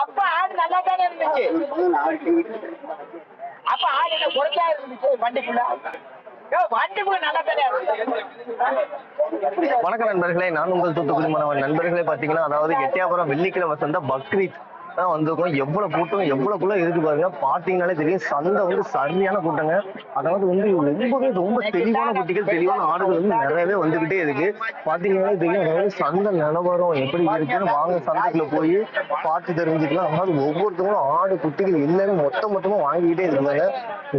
அப்ப ஆடு நல்லா தானே இருந்துச்சு அப்ப ஆடு என்ன குறைச்சா இருந்துச்சு? வண்டிக்குள்ள. வணக்க வணக்கம் நண்பர்களே நான் உங்கள் தூத்துக்குடி மாணவன் நண்பர்களே பாத்தீங்கன்னா அதாவது எட்டியாபுரம் வெள்ளிக்கிழமை சந்தை பக்ரீத். தான் வந்திருக்கோம். எவ்வளவு கூட்டம் எவ்வளவுக்குள்ள இருக்கு பாருங்க. பாத்தீங்கன்னாலே தெரியும் சந்தை வந்து சரியான கூட்டங்க. அதாவது வந்து ரொம்பவே ரொம்ப தெளிவான குட்டிகள் தெளிவான ஆடுகள் வந்து நிறையவே வந்துகிட்டே இருக்கு. பாத்தீங்கன்னாலே தெரியும் அதாவது சந்தை நிலவரம் எப்படி இருக்குன்னு வாங்க சந்தைக்குள்ள போய் பார்த்து தெரிஞ்சுக்கலாம். அதாவது ஒவ்வொருத்தவங்களும் ஆடு குட்டிகள் எல்லாமே மொத்த மொத்தமா வாங்கிக்கிட்டே இருந்தாங்க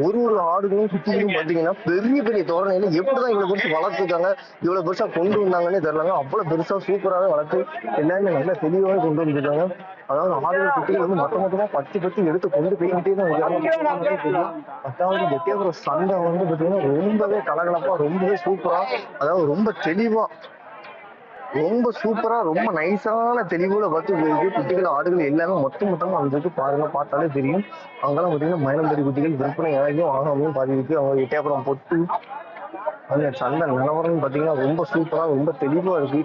ஒரு ஒரு ஆடுகளும் குட்டிகளும் பாத்தீங்கன்னா பெரிய பெரிய தோரணையில எப்படிதான் இவ்வளவு பெருசு வளர்த்துருக்காங்க இவ்வளவு பெருசா கொண்டு வந்தாங்கன்னே தெரியலங்க. அவ்வளவு பெருசா சூப்பராவே வளர்த்து எல்லாருமே நல்லா தெளிவாக கொண்டு வந்துருக்காங்க. அதாவது ஆடுகள் குட்டிகள் வந்து மொத்த மொத்தமா பத்து பத்து எடுத்து கொண்டு போய்கிட்டே தான் பத்தாவது அதாவது வெட்டியாபுரம் வந்து பாத்தீங்கன்னா ரொம்பவே கலகலப்பா ரொம்பவே சூப்பரா அதாவது ரொம்ப தெளிவா ரொம்ப சூப்பரா ரொம்ப நைஸான தெளிவுல பார்த்து இருக்கு குட்டிகள் ஆடுகள் எல்லாமே மொத்த மொத்தமா வந்துருக்கு பாருங்க பார்த்தாலே தெரியும். அவங்கெல்லாம் பாத்தீங்கன்னா மயிலம்பரி குட்டிகள் விற்பனை யாரையும் ஆகாமையும் பாதி இருக்கு அவங்க எட்டயபுரம் பொட்டு அந்த சண்டை நிலவரம் பாத்தீங்கன்னா ரொம்ப சூப்பரா ரொம்ப தெளிவா இருக்கு.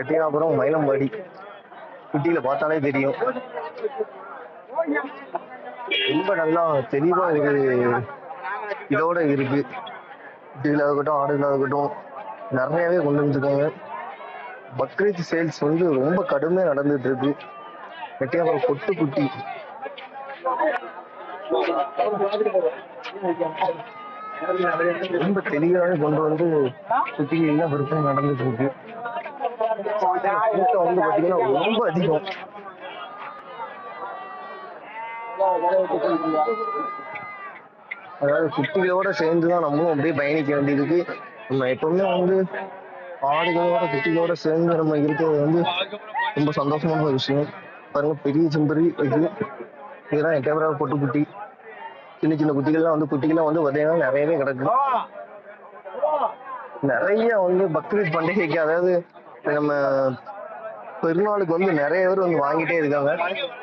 எட்டயாபுரம் மயிலம்பாடி. குட்டியில பார்த்தாலே தெரியும். ரொம்ப நல்லா தெளிவா ஒரு இதோட இருக்கு. குட்டிகளா இருக்கட்டும் ஆடுகளாக இருக்கட்டும் நிறையவே கொண்டு வந்துருக்காங்க. பக்ரீத் சேல்ஸ் வந்து ரொம்ப கடுமையா நடந்துட்டு இருக்கு. வெட்டியாபுரம் பொட்டு குட்டி. ரொம்ப தெளிவாக கொண்டு வந்து குட்டிகள் எல்லாம் விற்பனை நடந்துட்டு இருக்கு. கூட்டம் வந்து ரொம்ப அதிகம். அதாவது குட்டிகளோட சேர்ந்து தான் நம்மளும் அப்படியே பயணிக்க வேண்டியிருக்கு நம்ம எப்பவுமே வந்து ஆடுகளோட குட்டிகளோட சேர்ந்து நம்ம இருக்கிறது வந்து ரொம்ப சந்தோஷமான ஒரு விஷயம். பாருங்க பெரிய செம்பரி இது. இதெல்லாம் கேமரா பொட்டு குட்டி. சின்ன சின்ன குட்டிகள்லாம் வந்து குட்டிகள்லாம் வந்து பார்த்தீங்கன்னா நிறையவே கிடக்கு. நிறைய வந்து பக்ரீத் பண்டிகைக்கு அதாவது நம்ம பெருநாளுக்கு வந்து நிறைய பேர் வந்து வாங்கிட்டே இருக்காங்க.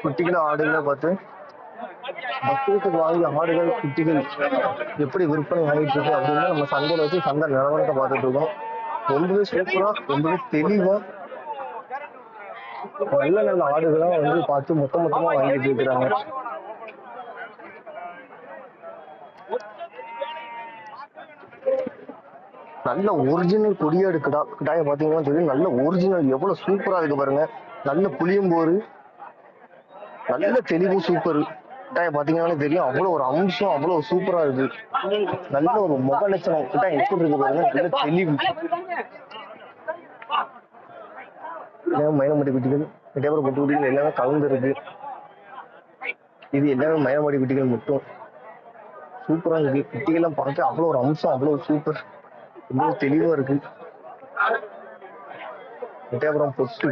குட்டிகளும் ஆடுகளை பார்த்து. மக்களுக்கு வாங்கிய ஆடுகள் குட்டிகள் எப்படி விற்பனை ஆகிட்டு இருக்கு அப்படின்னு நம்ம சந்தையில வச்சு சந்தை நிலவரத்தை பார்த்துட்டு இருக்கோம். ரொம்பவே சூப்பரா ரொம்பவே தெளிவா நல்ல நல்ல ஆடுகளா வந்து பார்த்து மொத்த மொத்தமா வாங்கிட்டு இருக்கிறாங்க. நல்ல ஒரிஜினல் கொடியா கிடா கிட்டாய பாத்தீங்கன்னா தெரியும் நல்ல ஒரிஜினல் எவ்வளவு சூப்பரா இருக்கு பாருங்க. நல்ல புளியம்போரு. நல்ல தெளிவு சூப்பர் கிட்டாய பாத்தீங்கன்னா தெரியும். அவ்வளவு ஒரு அம்சம் அவ்வளவு சூப்பரா இருக்கு. நல்ல ஒரு முக லட்சணம் கிட்டாய் எப்படி இருக்கு பாருங்க. நல்ல தெளிவு. எல்லாமே மயிலமடி குட்டிகள் கிட்டே பொட்டு குட்டிகள் எல்லாமே கலந்து இருக்கு. இது எல்லாமே மயிலமடி குட்டிகள் மட்டும். சூப்பரா இருக்கு. குட்டிகள்லாம் பார்க்க அவ்வளவு ஒரு அம்சம் அவ்வளவு சூப்பர் இன்னும் தெளிவா இருக்கு. எட்டயபுரம் பொட்டு.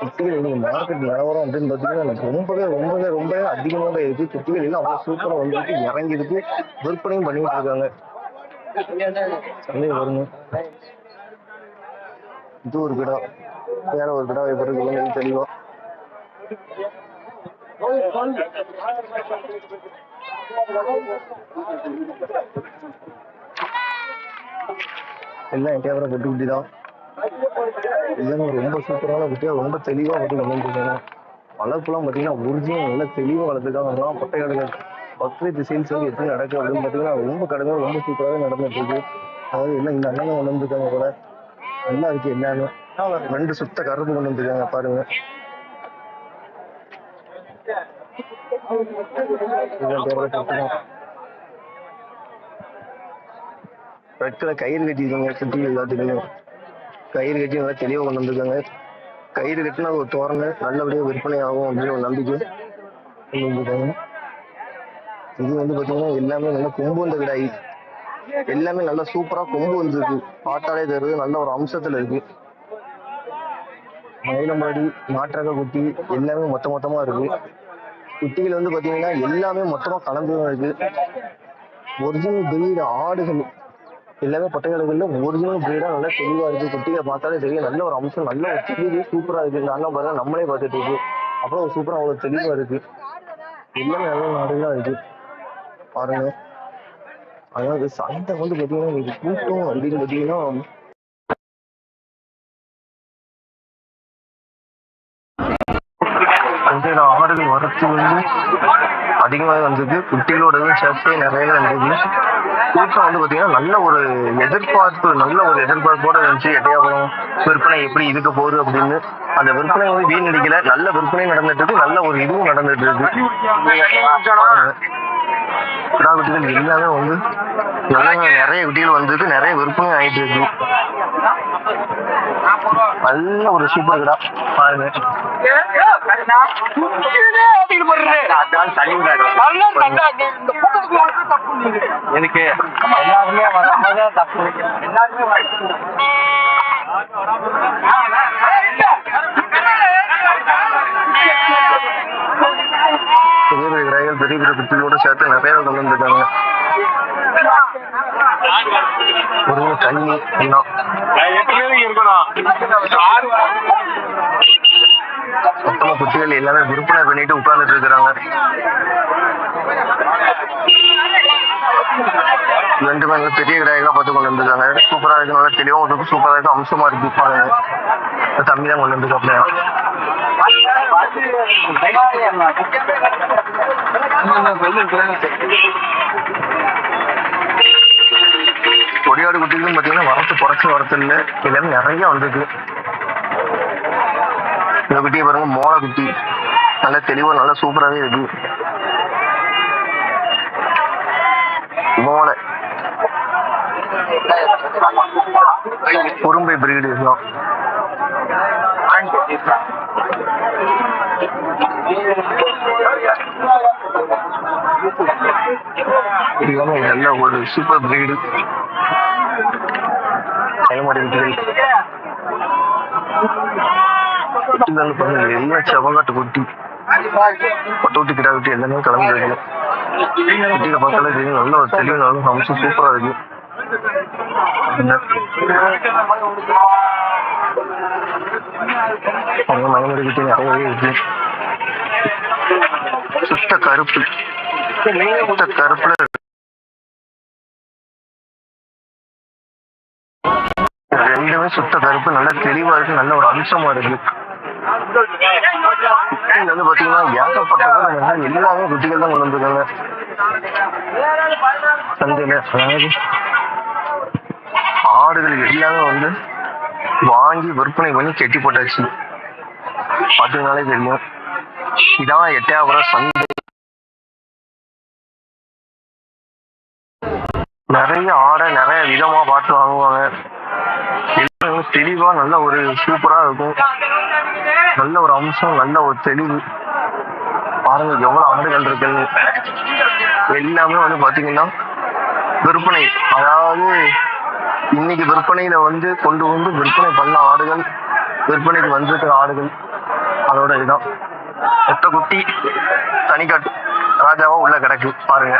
குட்டிகள் நீங்க மார்க்கெட் நிலவரம் அப்படின்னு பாத்தீங்கன்னா எனக்கு ரொம்பவே ரொம்பவே ரொம்பவே அதிகமாக இருக்கு. குட்டிகள் எல்லாம் அவ்வளவு சூப்பரா வந்துட்டு இறங்கி இருக்கு விற்பனையும் பண்ணிட்டு இருக்காங்க. சந்தேகம் வருங்க. இது ஒரு கிடா. வேற ஒரு கிடா எப்படி இருக்கு. தெளிவா. எல்லாம் என் கேமரா பொட்டு குட்டி தான் எல்லாமே ரொம்ப சூப்பரான குட்டியா ரொம்ப தெளிவா வந்து வந்துருக்காங்க வளர்ப்புலாம் பார்த்தீங்கன்னா ஒரிஜினல் நல்லா தெளிவாக வளர்த்துருக்காங்க. அதெல்லாம் கடைகள் பக்ரீத் சேல்ஸ் வந்து எப்படி நடக்குது அப்படின்னு பார்த்தீங்கன்னா ரொம்ப கடைகள் ரொம்ப சூப்பராகவே நடந்துட்டு இருக்கு. அதாவது எல்லாம் இந்த அண்ணன் கொண்டு வந்திருக்காங்க கூட நல்லா இருக்கு எல்லாமே ரெண்டு சுத்த கருப்பு கொண்டு வந்திருக்காங்க பாருங்க. இதுதான் ரெட் கலர் கயிறு கட்டியிருக்காங்க சுற்றி எல்லாத்துக்குமே. கயிறு கட்டி நல்லா தெளிவாக கொண்டு வந்திருக்காங்க. கயிறு கட்டினா ஒரு தோரணை நல்லபடியாக விற்பனை ஆகும் அப்படின்னு ஒரு நம்பிக்கை கொண்டு வந்திருக்காங்க இது வந்து பார்த்தீங்கன்னா எல்லாமே நல்லா கொம்பு வந்த கிடாய். எல்லாமே நல்லா சூப்பராக கொம்பு வந்துருக்கு. பார்த்தாலே தருது நல்ல ஒரு அம்சத்தில் இருக்கு. மயிலம்பாடி நாட்டரக குட்டி எல்லாமே மொத்த மொத்தமாக இருக்கு. குட்டிகள் வந்து பார்த்தீங்கன்னா எல்லாமே மொத்தமாக கலந்து தான் இருக்கு. ஒரிஜினல் பிரீடு ஆடுகள். எல்லாமே பட்டைகளுக்குள்ள ஒரிஜினல் பிரீடாக நல்லா தெளிவா இருக்கு. குட்டியை பார்த்தாலே தெரியும் நல்ல ஒரு அம்சம் நல்ல ஒரு தெளிவு சூப்பரா இருக்கு. இந்த பார்த்தா பாருங்க நம்மளே பார்த்துட்டு இருக்கு. அவ்வளவு சூப்பரா அவ்வளவு தெளிவாக இருக்குது எல்லாமே நல்ல நாடுகளாக இருக்குது பாருங்க. அதாவது சண்டை வந்து பார்த்தீங்கன்னா இன்னைக்கு கூட்டம் அப்படின்னு பாத்தீங்கன்னா கொஞ்சம் ஆடுகள் வரத்து வந்து அதிகமாக வந்தது குட்டிகளோட சேர்த்து நிறைய வந்தது கூட்டம் வந்து பாத்தீங்கன்னா நல்ல ஒரு எதிர்பார்ப்பு நல்ல ஒரு எதிர்பார்ப்போட இருந்துச்சு. எட்டையாபுரம் விற்பனை எப்படி இதுக்கு போகுது அப்படின்னு அந்த விற்பனை வந்து வீணடிக்கல. நல்ல விற்பனை நடந்துட்டு இருக்கு. நல்ல ஒரு இதுவும் நடந்துட்டு இருக்கு. கிடா குட்டிகள் எல்லாமே வந்து நல்ல நிறைய குட்டிகள் வந்திருக்கு நிறைய விற்பனை ஆயிட்டு இருக்கு. நல்ல ஒரு சூப்பர் கிடா. பாருங்க. எதுக்கு? எல்லாருமே வரும்போது தப்பு எல்லாருமே பெரிய பெரிய கடைகள் பெரிய பெரிய குட்டிகளோட சேர்த்து நிறைய கொண்டு வந்திருக்காங்க. ஒரு தண்ணி எல்லாம் மொத்தமா குட்டிகள் எல்லாமே விற்பனை பண்ணிட்டு உட்கார்ந்துட்டு இருக்கிறாங்க. ரெண்டு பேங்க பெரிய கடைகளா பார்த்து கொண்டு வந்திருக்காங்க. சூப்பரா இருக்கு நல்லா இருக்கு சூப்பரா இருக்கு அம்சமா இருக்கு பாருங்க. தம்பி தான் கொண்டு வந்திருக்காப்லையா கொடியாடு குட்டிகளும் பாத்தீங்கன்னா வரத்து குறைச்சி வரத்து இல்லை எல்லாமே நிறைய வந்திருக்கு. இந்த குட்டியை பாருங்க மோளை குட்டி. நல்ல தெளிவா நல்லா சூப்பராவே இருக்கு. மோளை. குறும்பை பிரீடு இதெல்லாம் இதுதான் நல்ல ஒரு சூப்பர் பிரீடு தலைமுறை குட்டிகள் குட்டிகள் பாருங்க எல்லா செவங்காட்டு குட்டி பட்டு குட்டி கிடா குட்டி எல்லாமே கலந்து இருக்கு குட்டிகளை பார்த்தாலே தெரியும் நல்ல ஒரு தெளிவு நல்ல அம்சம் சூப்பரா இருக்கு அவங்க மலைமுறை குட்டி நிறையவே இருக்கு. சுத்த கருப்பு. சுத்த கருப்புல ரெண்டுமே சுத்த கருப்பு நல்ல தெளிவா இருக்கு நல்ல ஒரு அம்சமா இருக்கு. வந்து பாத்தீங்கன்னா ஏகப்பட்டவர் வந்து எல்லாமே குட்டிகள் தான் கொண்டு வந்திருக்காங்க. சந்தையில ஆடுகள் எல்லாமே வந்து வாங்கி விற்பனை பண்ணி கெட்டி போட்டாச்சு. பாத்தீங்கன்னாலே தெரியும்? இதான் எட்டையாபுரம் சந்தை நிறைய ஆடை நிறைய விதமா பார்த்து வாங்குவாங்க. எல்லாமே தெளிவா நல்ல ஒரு சூப்பரா இருக்கும். நல்ல ஒரு அம்சம் நல்ல ஒரு தெளிவு. பாருங்க எவ்வளவு ஆடுகள் இருக்குன்னு. எல்லாமே வந்து பாத்தீங்கன்னா விற்பனை. அதாவது இன்னைக்கு விற்பனையில வந்து கொண்டு வந்து விற்பனை பண்ண ஆடுகள் விற்பனைக்கு வந்திருக்கிற ஆடுகள் அதோட இதுதான் ஒத்த குட்டி தனிக்காட்டு ராஜாவா உள்ள கிடக்கு. பாருங்க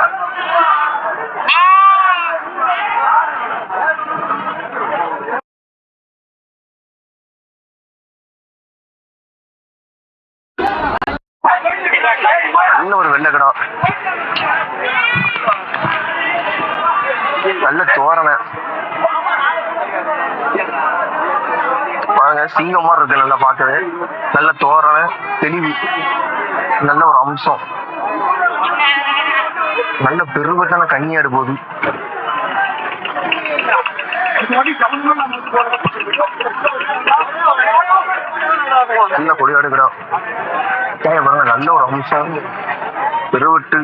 நல்ல ஒரு வெள்ளக்கடா நல்ல தோரணை பாருங்க சிங்கம் மாதிரி இருக்கு நல்லா பார்க்கவே. நல்ல தோரணை தெளிவு நல்ல ஒரு அம்சம். நல்ல பெருவட்டான கன்னியாடு போகுது நல்ல கொடியாடு கிடா பாருங்க நல்ல ஒரு அம்சம். பெருவட்டு.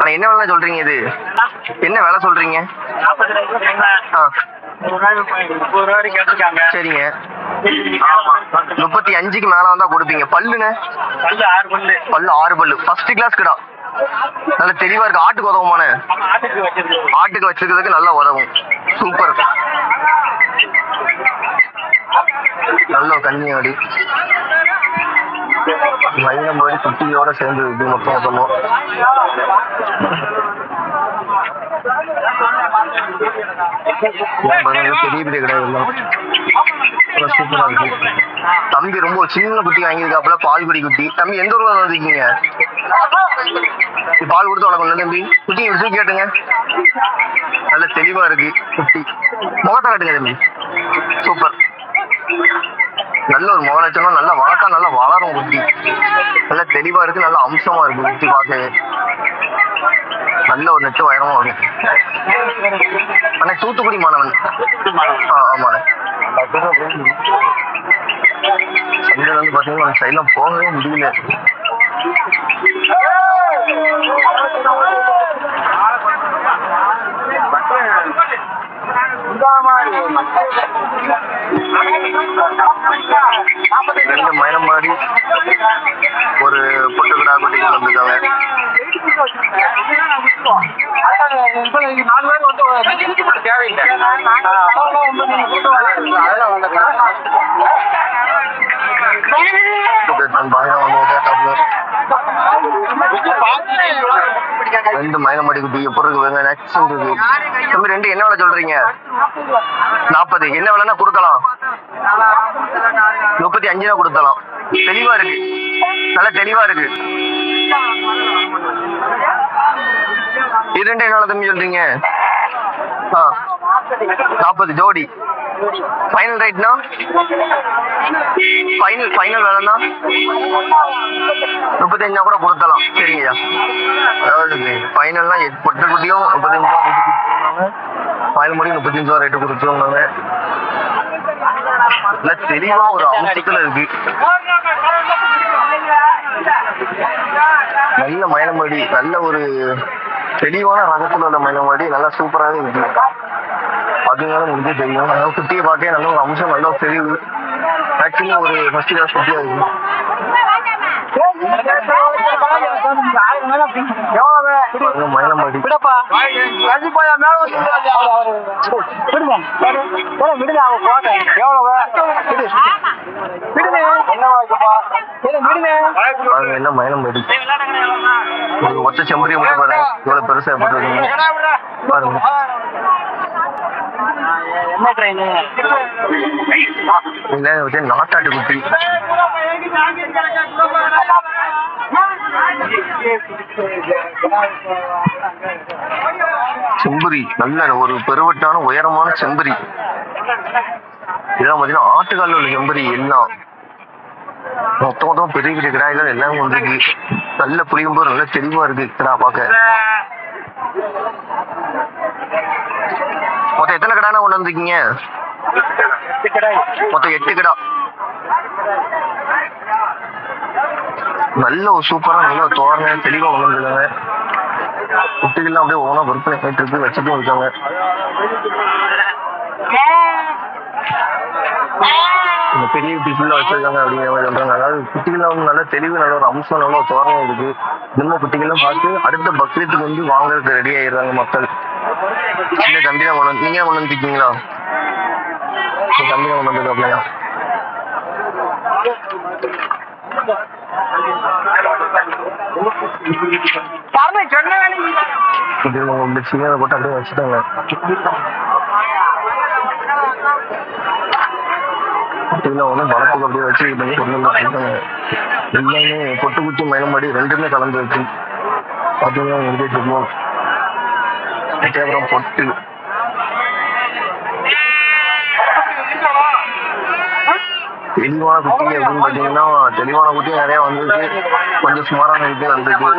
ஆனா என்ன வேலை சொல்றீங்க இது? என்ன வேலை சொல்றீங்க? ஆ. சரிங்க. முப்பத்தி அஞ்சுக்கு மேல வந்தா கொடுப்பீங்க. பல்லுண்ணே. பல்லு ஆறு பல்லு. ஃபர்ஸ்ட் கிளாஸ் கிடா. நல்ல தெளிவா இருக்கு. ஆட்டுக்கு உதவுமான ஆட்டுக்கு வச்சிருக்கிறதுக்கு நல்லா உதவும். சூப்பர் நல்ல கன்னியாடி மயிலம்பாடி குட்டியோட சேர்ந்து இது மொத்தம் மொத்தமும் பெரிய பெரிய கடை எல்லாம் சூப்பரா இருக்கு. தம்பி ரொம்ப சின்ன குட்டி வாங்கியிருக்காப்புல பால் குடி குட்டி. தம்பி எந்த ஊர்ல வந்திருக்கீங்க? பால் கொடுத்து வளர்க்கணும் தம்பி. குட்டி எடுத்து கேட்டுங்க. நல்ல தெளிவா இருக்கு குட்டி. முகத்தை காட்டுங்க தம்பி. சூப்பர் நல்ல ஒரு முகலட்சணம் நல்லா வளர்த்தா நல்லா வளரும் குட்டி. நல்லா தெளிவா இருக்கு நல்ல அம்சமா இருக்கு குட்டி பார்க்க நல்ல ஒரு நெட்டு உயரமா வரும். அண்ணா தூத்துக்குடி மாணவன். ஆ ஆமாண்ணே. சந்தையில வந்து பாத்தீங்கன்னா அந்த சைட்லாம் போகவே முடியல. ரெண்டு மயிலம்பாடி ஒரு பொட்டுக்கடா குட்டி கொண்டு வந்திருக்காங்க நாலு பேர் வந்து தேவையில்லை நான் ரெண்டு மயிலம்பாடி குட்டி எப்படி இருக்கு வேங்க நெக்ஸ்ட் இருக்கு தம்பி ரெண்டு என்ன விலை சொல்றீங்க? நாற்பது என்ன விலைன்னா கொடுக்கலாம். முப்பத்தி அஞ்சு ரூபா கொடுத்தலாம் தெளிவா இருக்கு. நல்லா தெளிவா இருக்கு. இது ரெண்டு என்ன தம்பி சொல்றீங்க? ஆ. நாற்பது ஜோடி. ஃபைனல் ரேட்னா ஃபைனல் ஃபைனல் வேலைன்னா? முப்பத்தஞ்சா கூட கொடுத்தலாம். சரிங்கய்யா. அதாவது ஃபைனல்னா பட்டு குட்டியும் முப்பத்தஞ்சு ரூபா கொடுத்துருவாங்க ஃபைனல் முடியும் முப்பத்தஞ்சு ரூபா ரேட்டு கொடுத்துருவாங்க இல்லை தெளிவாக ஒரு அம்சத்துல இருக்கு. நல்ல மயிலமாடி நல்ல ஒரு தெளிவான ரகத்துல உள்ள மயிலமாடி நல்லா சூப்பராகவே இருக்கு. அதுனால முடிஞ்சு தெரியும். நல்லா குட்டியை பார்க்க நல்ல ஒரு அம்சம் நல்லா தெரியுது. ஆக்சுவலி ஒரு ஃபர்ஸ்ட் கிளாஸ் குட்டியா இருக்கு. விடப்பா கண்டிப்பா மேல விடுங்க அவன் எவ்வளவு விடு விடுங்க என்ன வாய்க்குப்பா என்ன மயிலமாடி ஒரு ஒற்றை செம்பரியை மட்டும் பாருங்க இவ்வளவு பெருசா போட்டுருக்கீங்க பாருங்க என்ன ட்ரெயின் நாட்டாட்டு குட்டி செம்பரி நல்ல ஒரு பெருவட்டான உயரமான செம்பரி. இதெல்லாம் பாத்தீங்கன்னா ஆட்டுக்காலில் உள்ள செம்பரி எல்லாம். மொத்தம் மொத்தம் பெரிய பெரிய கிடாய்கள் எல்லாம் வந்திருக்கு. நல்ல புளியும்போது நல்ல தெளிவா இருக்கு. கிடா பார்க்க. மொத்தம் எத்தனை கிடானா கொண்டு வந்திருக்கீங்க? மொத்தம் எட்டு கிடா நல்ல ஒரு சூப்பரா நல்ல தோரணை தெளிவா வளர்ந்துருக்காங்க குட்டிகள்லாம் அப்படியே ஓனா விற்பனை போயிட்டு இருக்கு வச்சுட்டும் இருக்காங்க. இந்த பெரிய குட்டி வச்சிருக்காங்க அப்படிங்கிற மாதிரி சொல்றாங்க. அதாவது குட்டிகள்லாம் வந்து நல்ல தெளிவு நல்ல ஒரு அம்சம் நல்ல ஒரு தோரணை இருக்கு. இந்த குட்டிகள்லாம் பார்த்து அடுத்த பக்ரீத்துக்கு வந்து வாங்குறதுக்கு ரெடி ஆயிடுறாங்க மக்கள். இந்த தம்பி தான் கொண்டு நீங்க கொண்டு வந்துருக்கீங்களா தம்பி தான் கொண்டு வந்திருக்காப்லையா சொன்ன இது போட்டு அப்படியே வச்சுட்டாங்க குட்டிகளை ஒன்றும் வளர்ப்புக்கு அப்படியே வச்சு இது பண்ணி கொண்டு எல்லாமே பொட்டு குச்சி மயிலமாடி ரெண்டுமே கலந்து வச்சு பார்த்தீங்கன்னா உங்களுக்கு தெரியும் அப்புறம் பொட்டு. தெளிவான குட்டி அப்படின்னு பார்த்தீங்கன்னா தெளிவான குட்டி நிறைய வந்திருக்கு கொஞ்சம் சுமாரான குட்டி வந்திருக்கு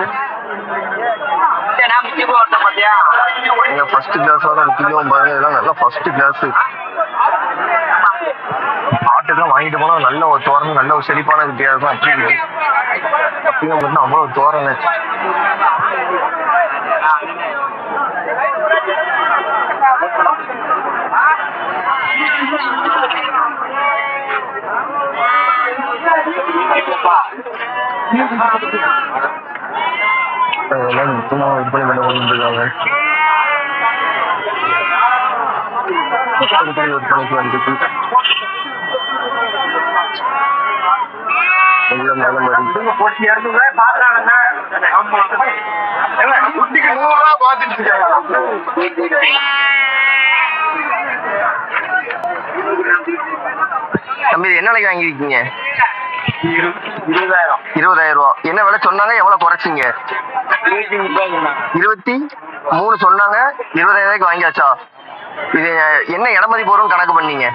நீங்க ஃபர்ஸ்ட் கிளாஸோட குட்டியும் பாருங்க. இதெல்லாம் நல்லா ஃபர்ஸ்ட் கிளாஸ் ஆட்டுக்கெல்லாம் வாங்கிட்டு போனா நல்ல ஒரு தோரணை நல்ல ஒரு செழிப்பான குட்டியா இருக்கும் அப்படி இருக்கு. அப்படிங்க மட்டும் அவ்வளவு தோரணை. அதெல்லாம் சுத்தமா விற்பனை பண்ண கொண்டு விற்பனை விற்பனைக்கு வந்துட்டு குட்டிக்கு நூறு ரூபா பாத்துட்டு இருக்காங்க. தம்பி என்ன விலைக்கு வாங்கியிருக்கீங்க? இருபதாயிரம் இருபதாயிரம். ரூபா என்ன விலை சொன்னாங்க? எவ்வளவு குறைச்சிங்க? இருபத்தி மூணு சொன்னாங்க. இருபதாயிரம் ரூபாய்க்கு வாங்கியாச்சா? இது என்ன இடமதி போறோம் கணக்கு பண்ணீங்க?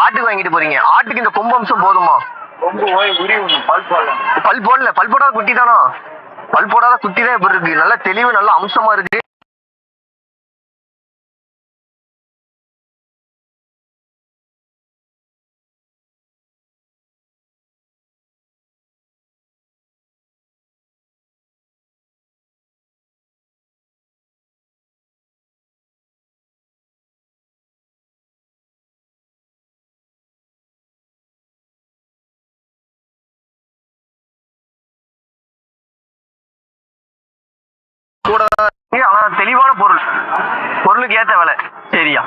ஆட்டுக்கு வாங்கிட்டு போறீங்க. ஆட்டுக்கு இந்த கொம்பு அம்சம் போதுமா? பல் போடல. பல் போடாத குட்டி தானா? பல் போடாத குட்டி தான் இப்ப இருக்கு. நல்ல தெளிவு நல்ல அம்சமா இருக்கு. ஆனா தெளிவான பொருள். பொருளுக்கு ஏத்த விலை. சரியா?